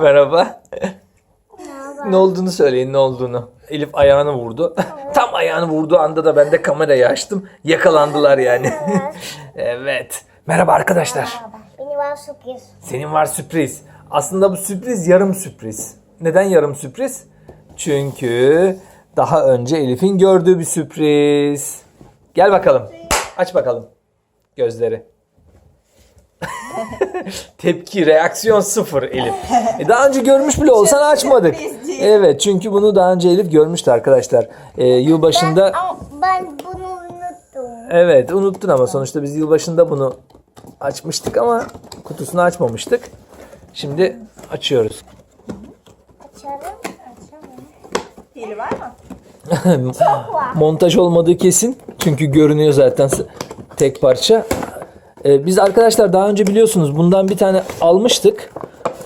Merhaba. ne olduğunu söyleyin ne olduğunu. Elif ayağını vurdu. Tam ayağını vurduğu anda da ben de kamerayı açtım. Yakalandılar yani. evet. Merhaba arkadaşlar. Benim var sürpriz. Senin var sürpriz. Aslında bu sürpriz yarım sürpriz. Neden yarım sürpriz? Çünkü daha önce Elif'in gördüğü bir sürpriz. Gel bakalım. Aç bakalım gözleri. Tepki, reaksiyon sıfır Elif. E daha önce görmüş bile olsan açmadık. Evet çünkü bunu daha önce Elif görmüştü arkadaşlar. Ee, yılbaşında Ama ben bunu unuttum. Evet unuttun ama sonuçta biz yılbaşında bunu açmıştık ama kutusunu açmamıştık. Şimdi açıyoruz. Açalım. Pili var mı? Montaj olmadığı kesin. Çünkü görünüyor zaten tek parça. Ee, biz arkadaşlar daha önce biliyorsunuz bundan bir tane almıştık.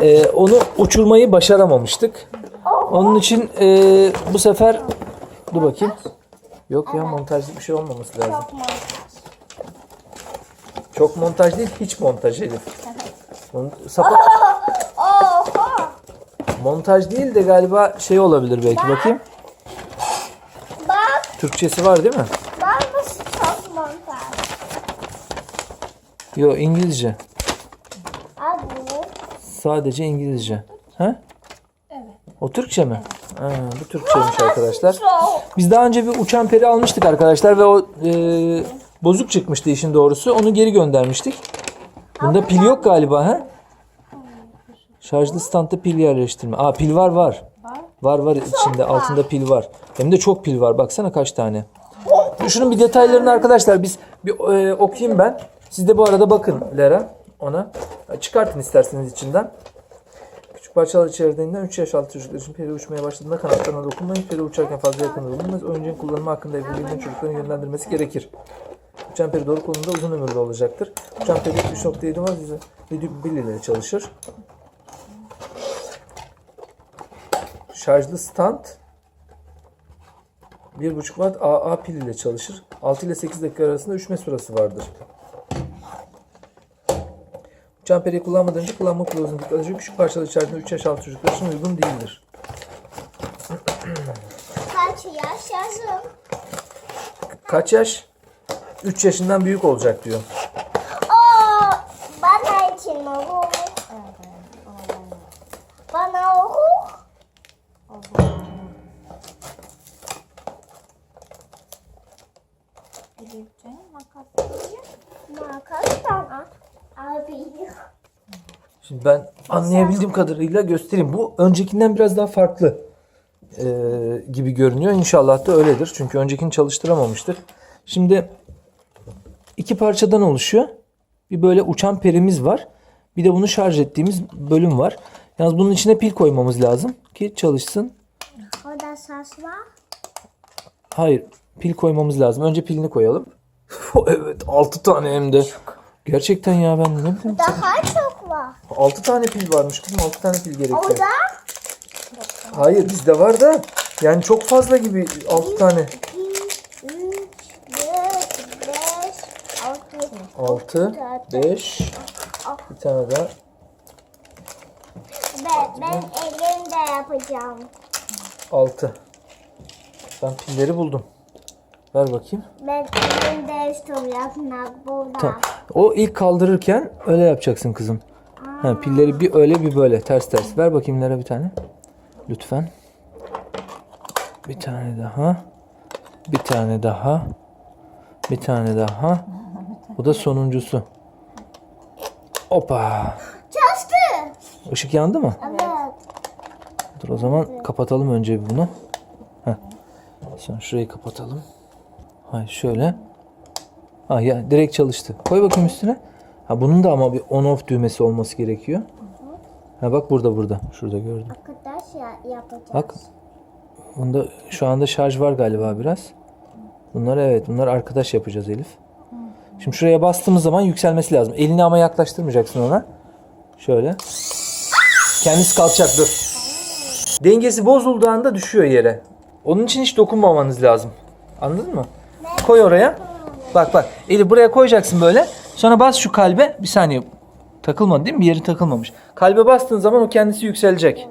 Ee, onu uçurmayı başaramamıştık. Onun için e, bu sefer dur bakayım. Yok ya montajlı bir şey olmaması lazım. Çok montaj. Değil, hiç montaj Elif. Sapa- montaj değil de galiba şey olabilir belki bakayım. Bak. Türkçesi var değil mi? Bak bu çok montaj. Yo İngilizce. Bunu. Sadece İngilizce. Ha? Evet. O Türkçe mi? Ha, bu Türkçeymiş arkadaşlar. Biz daha önce bir uçan peri almıştık arkadaşlar ve o e, bozuk çıkmıştı işin doğrusu. Onu geri göndermiştik. Bunda pil yok galiba ha? Şarjlı standta pil yerleştirme. Aa pil var var. Var var içinde altında pil var. Hem de çok pil var. Baksana kaç tane. Şunun bir detaylarını arkadaşlar biz bir e, okuyayım ben. Siz de bu arada bakın Lera ona. Çıkartın isterseniz içinden. Küçük parçalar içerdiğinden 3 yaş altı çocuklar için peri uçmaya başladığında kanatlarına dokunmayın. Peri uçarken fazla yakında bulunmaz. Oyuncunun kullanımı hakkında ebeveynlerin çocukların yönlendirmesi gerekir. Uçan peri doğru konumda uzun ömürlü olacaktır. Uçan peri 3.7 var. İle çalışır. Şarjlı stand 1.5 watt AA pil ile çalışır. 6 ile 8 dakika arasında üşüme süresi vardır. Uçan periyi kullanmadan önce kullanma kılavuzunu dikkat edin. Küçük parçalar içerisinde 3 yaş altı çocuklar için uygun değildir. Kaç yaş yazım? Kaç yaş? 3 yaşından büyük olacak diyor. Oo, bana için mi bu? Bana oku. Makas Makas bana. Abi. Şimdi ben anlayabildiğim kadarıyla göstereyim. Bu öncekinden biraz daha farklı ee, gibi görünüyor. İnşallah da öyledir. Çünkü öncekini çalıştıramamıştık. Şimdi iki parçadan oluşuyor. Bir böyle uçan perimiz var. Bir de bunu şarj ettiğimiz bölüm var. Yalnız bunun içine pil koymamız lazım ki çalışsın. Orada sas var. Hayır, pil koymamız lazım. Önce pilini koyalım. evet, 6 tane hem de. Gerçekten ya ben ne bileyim. Daha çok var. 6 tane pil varmış kızım. 6 tane pil gerekiyor. Orada Hayır bizde var da yani çok fazla gibi 6 tane. 2, 3, 4, 5, 6. 6, 5, bir tane daha. Ben, ben elimde yapacağım. 6. Ben pilleri buldum. Ver bakayım. Ben istiyorum burada. Tamam. O ilk kaldırırken öyle yapacaksın kızım. Ha, pilleri bir öyle bir böyle ters ters. Ver bakayım Lara bir tane. Lütfen. Bir tane daha. Bir tane daha. Bir tane daha. Bu da sonuncusu. Hoppa. Çalıştı. Işık yandı mı? Evet. Dur o zaman kapatalım önce bunu. Heh. Sonra şurayı kapatalım. Hayır şöyle. Ha ya direkt çalıştı. Koy bakayım üstüne. Ha bunun da ama bir on off düğmesi olması gerekiyor. Ha bak burada burada. Şurada gördüm. Arkadaş ya, yapacağız. Bak. Bunda şu anda şarj var galiba biraz. Bunlar evet bunlar arkadaş yapacağız Elif. Şimdi şuraya bastığımız zaman yükselmesi lazım. Elini ama yaklaştırmayacaksın ona. Şöyle. Kendisi kalkacak dur. Dengesi bozulduğu anda düşüyor yere. Onun için hiç dokunmamanız lazım. Anladın mı? Koy oraya. Bak bak. Eli buraya koyacaksın böyle. Sonra bas şu kalbe. Bir saniye. Takılmadı değil mi? Bir yeri takılmamış. Kalbe bastığın zaman o kendisi yükselecek.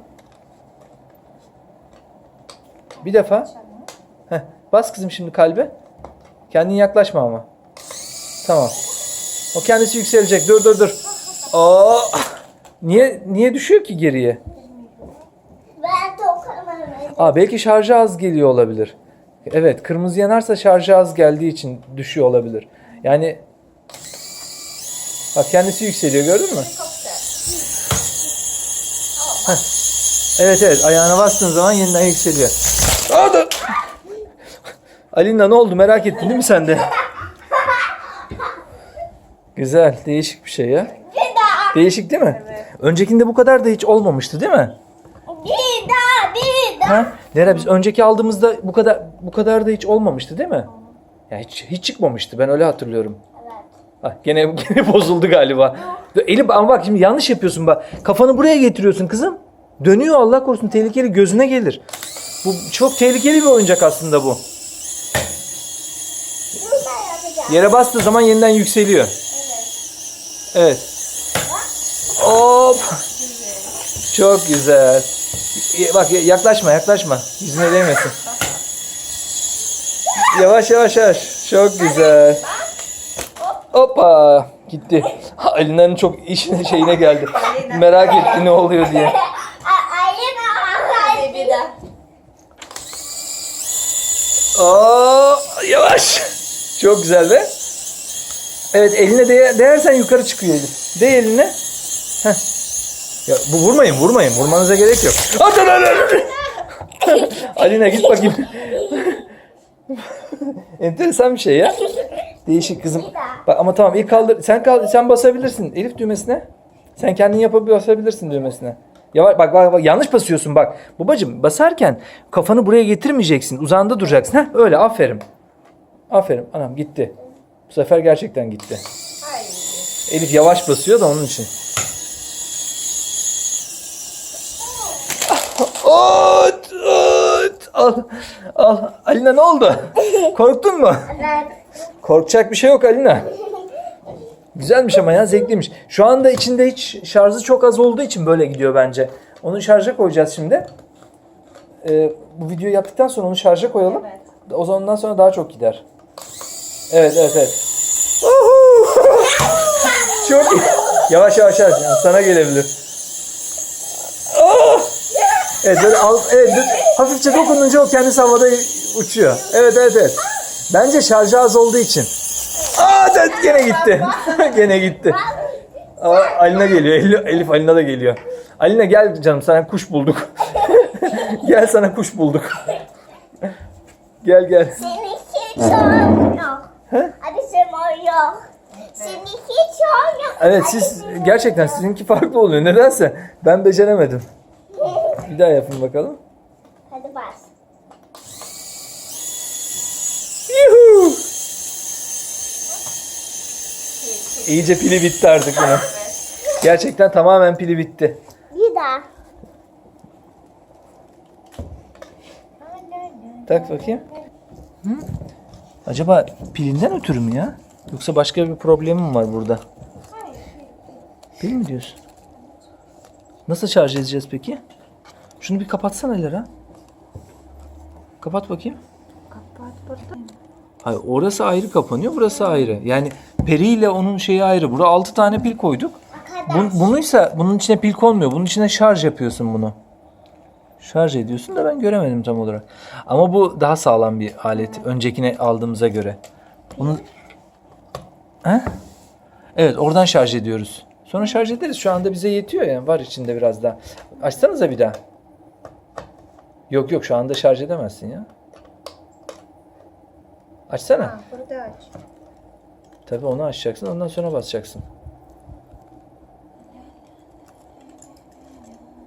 Bir defa. Heh, bas kızım şimdi kalbe. Kendin yaklaşma ama. Tamam. O kendisi yükselecek. Dur dur dur. Aa, niye niye düşüyor ki geriye? Ben dokunamadım. Aa belki şarjı az geliyor olabilir. Evet, kırmızı yanarsa şarjı az geldiği için düşüyor olabilir. Yani bak kendisi yükseliyor gördün mü? Heh. Evet evet ayağına bastığın zaman yeniden yükseliyor. Aa da... Alina ne oldu merak ettin değil mi sen de? Güzel değişik bir şey ya. Değişik değil mi? Öncekinde bu kadar da hiç olmamıştı değil mi? Bir daha. Bir daha. Ha? Nere biz önceki aldığımızda bu kadar bu kadar da hiç olmamıştı değil mi? Ya hiç hiç çıkmamıştı. Ben öyle hatırlıyorum. Evet. Ha, gene gene bozuldu galiba. Eli ama bak şimdi yanlış yapıyorsun bak. Kafanı buraya getiriyorsun kızım. Dönüyor Allah korusun tehlikeli gözüne gelir. Bu çok tehlikeli bir oyuncak aslında bu. Yere bastığı zaman yeniden yükseliyor. Evet. Hop. Çok güzel. Bak yaklaşma yaklaşma. Yüzüne değmesin. Yavaş yavaş yavaş. Çok güzel. Hoppa. Gitti. Ali'nin çok işine şeyine geldi. Merak etti ne oluyor diye. A- Ayın Hadi bir daha. Oo, yavaş. Çok güzel be. Evet eline değer, değersen yukarı çıkıyor Elif. Değ eline. Heh. Ya, bu vurmayın vurmayın. Vurmanıza gerek yok. At, at, at, at. Alina git bakayım. Enteresan bir şey ya. Değişik kızım. Bak ama tamam ilk kaldır. Sen kaldır, sen basabilirsin Elif düğmesine. Sen kendin yapıp basabilirsin düğmesine. Yavaş bak, bak bak yanlış basıyorsun bak. Babacım basarken kafanı buraya getirmeyeceksin. Uzağında duracaksın. Heh öyle aferin. Aferin. Anam gitti. Bu sefer gerçekten gitti. Hayır. Elif yavaş basıyor da onun için. Al, al. Alina ne oldu? Korktun mu? Evet. Korkacak bir şey yok Alina. Güzelmiş ama ya zevkliymiş. Şu anda içinde hiç şarjı çok az olduğu için böyle gidiyor bence. Onu şarja koyacağız şimdi. Ee, bu videoyu yaptıktan sonra onu şarja koyalım. Evet. O zamandan sonra daha çok gider. Evet evet evet. Çok iyi. Yavaş yavaş yavaş. Yani sana gelebilir. Evet böyle al, evet, hafifçe dokununca o kendisi havada uçuyor. Evet evet evet. Bence şarjı az olduğu için. Aa da gene gitti. gene gitti. Aa, Alina geliyor. Elif, Elif Alina da geliyor. Alina gel canım sana kuş bulduk. gel sana kuş bulduk. gel gel. Seninki çok yok. Hadi sen yok. Seninki çok yok. Evet siz gerçekten sizinki farklı oluyor. Nedense ben beceremedim. Bir daha yapın bakalım. Hadi bas. Yuhu! İyice pili bitti artık bunun. Gerçekten tamamen pili bitti. Bir daha. Tak bakayım. Hı? Acaba pilinden ötürü mü ya? Yoksa başka bir problemim var burada? Pil mi diyorsun? Nasıl şarj edeceğiz peki? Şunu bir kapatsana Lara. Kapat bakayım. Kapat burada. Hayır orası ayrı kapanıyor, burası ayrı. Yani peri ile onun şeyi ayrı. Burada 6 tane pil koyduk. Bun, bunuysa bunun içine pil konmuyor. Bunun içine şarj yapıyorsun bunu. Şarj ediyorsun da ben göremedim tam olarak. Ama bu daha sağlam bir alet. Öncekine aldığımıza göre. Bunu... He? Evet oradan şarj ediyoruz. Sonra şarj ederiz. Şu anda bize yetiyor yani. Var içinde biraz daha. Açsanıza bir daha. Yok yok şu anda şarj edemezsin ya. Açsana. Ha, burada aç. Tabii onu açacaksın. Ondan sonra basacaksın.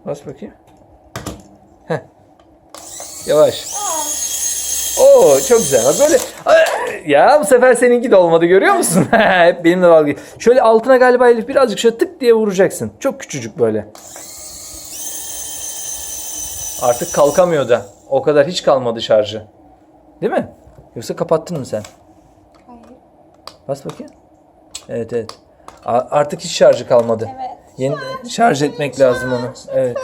Bas bakayım. Heh. Yavaş. Oo çok güzel. Bak böyle ya bu sefer seninki de olmadı görüyor musun? Hep benimle dalga. Şöyle altına galiba Elif birazcık şöyle tık diye vuracaksın. Çok küçücük böyle. Artık kalkamıyor da. O kadar hiç kalmadı şarjı. Değil mi? Yoksa kapattın mı sen? Hayır. Bas bakayım. Evet evet. A- Artık hiç şarjı kalmadı. Evet. Yeni şarj etmek lazım onu. Evet.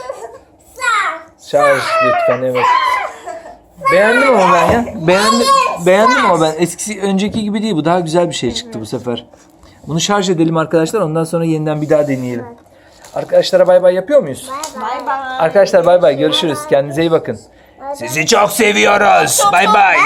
Şarj lütfen evet. Beğendim ama ben ya. Beğendim, beğendim ama ben. Eskisi önceki gibi değil. Bu daha güzel bir şey çıktı bu sefer. Bunu şarj edelim arkadaşlar. Ondan sonra yeniden bir daha deneyelim. Arkadaşlara bay bay yapıyor muyuz? Bay bay. Arkadaşlar bay bay görüşürüz. Kendinize iyi bakın. Sizi çok seviyoruz. Bay bay.